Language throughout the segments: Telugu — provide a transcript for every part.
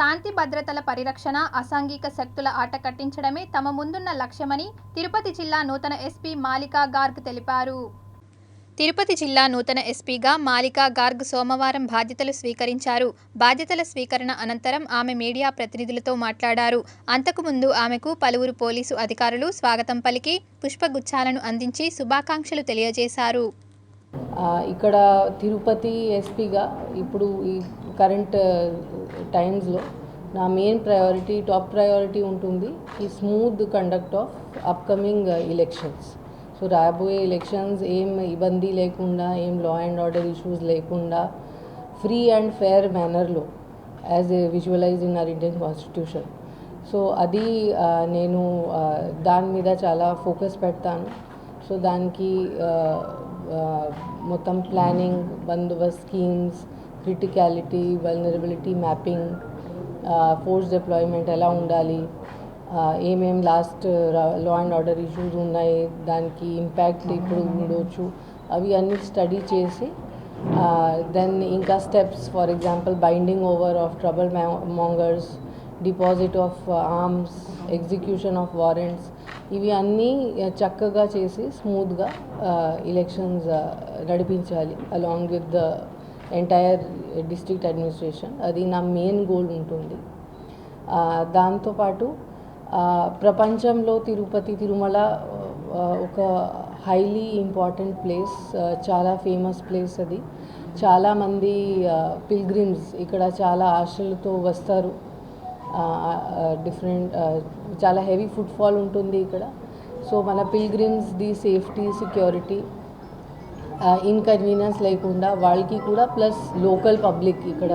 శాంతి భద్రతల పరిరక్షణ అసాంఘిక శక్తుల ఆట కట్టించడమే తమ ముందున్న లక్ష్యమని తిరుపతి జిల్లా నూతన ఎస్పీ మాలికా గార్గ్ తెలిపారు. తిరుపతి జిల్లా నూతన ఎస్పీగా మాలికా గార్గ్ సోమవారం బాధ్యతలు స్వీకరించారు. బాధ్యతల స్వీకరణ అనంతరం ఆమె మీడియా ప్రతినిధులతో మాట్లాడారు. అంతకుముందు ఆమెకు పలువురు పోలీసు అధికారులు స్వాగతం పలికి పుష్పగుచ్చాలను అందించి శుభాకాంక్షలు తెలియజేశారు. ఇక్కడ తిరుపతి ఎస్పీగా ఇప్పుడు ఈ కరెంట్ టైమ్స్లో నా మెయిన్ ప్రయారిటీ టాప్ ప్రయారిటీ ఉంటుంది ఈ smooth conduct of upcoming elections. So రాబోయే ఎలక్షన్స్ ఏం ఇబ్బంది లేకుండా ఏం లా అండ్ ఆర్డర్ ఇష్యూస్ లేకుండా free and fair మేనర్లో as a visualize in our Indian constitution so అది నేను దాని మీద చాలా ఫోకస్ పెడతాను. సో దానికి మొత్తం planning Bandobast schemes criticality vulnerability mapping force deployment ఎలా ఉండాలి ఆ, ఏమేం last law and order issues ఉన్నాయి దానికి ఇంపాక్ట్ ఇప్పుడు ఉండొచ్చు అవి అన్ని స్టడీ చేసి దెన్ ఇంకా steps for example binding over of trouble mongers deposit of arms execution of warrants ఇవి అన్నీ చక్కగా చేసి స్మూత్గా ఎలక్షన్స్ నడిపించాలి along with the entire district administration అది నా మెయిన్ గోల్ ఉంటుంది. దాంతోపాటు ప్రపంచంలో తిరుపతి తిరుమల ఒక హైలీ ఇంపార్టెంట్ ప్లేస్ చాలా ఫేమస్ ప్లేస్ అది. చాలామంది పిల్గ్రిమ్స్ ఇక్కడ చాలా ఆశలతో వస్తారు. డిఫరెంట్ చాలా హెవీ ఫుట్ఫాల్ ఉంటుంది ఇక్కడ. సో మన pilgrims the safety security inconvenience లేకుండా వాళ్ళకి కూడా ప్లస్ లోకల్ పబ్లిక్ ఇక్కడ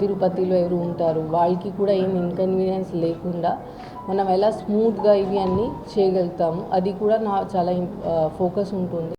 తిరుపతిలో ఎవరు ఉంటారు వాళ్ళకి కూడా ఏం ఇన్కన్వీనియన్స్ లేకుండా మనం ఎలా స్మూత్గా ఇవి అన్నీ చేయగలుగుతాము అది కూడా నా చాలా ఫోకస్ ఉంటుంది.